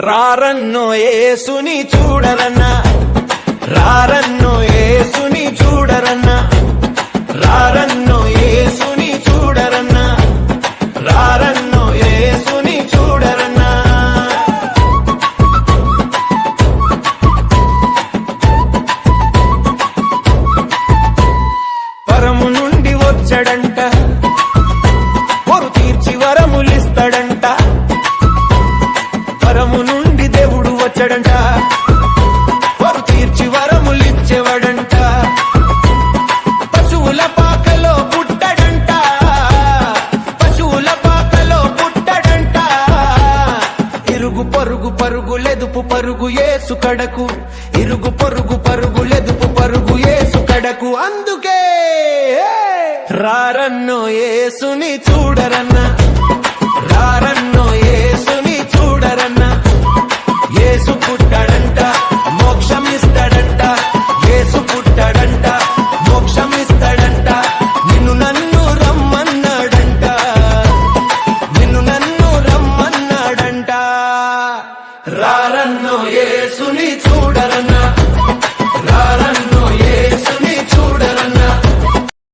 రారన్నో ఏసుని చూడరన్నా రారన్నో ఏసుని చూడరన్నా రారన్నో ఏసుని చూడరన్నా రారన్నో ఏసుని చూడరన్నా. పరము నుండి వచ్చడన్న దేవుడు వచ్చాడంట పొరు తీర్చి వరములిచ్చేవాడంట. పశువుల పాకలో పుట్టడంట. పశువుల పాకలో పుట్టడంట. ఇరుగు పరుగు పరుగులెదుపు పరుగు ఏసు కడకు. ఇరుగు పరుగు పరుగులే పరుగు ఏసు కడకు. అందుకే రారన్నో ఏసుని చూడరన్నా. రారన్నో ఏసుని చూడు.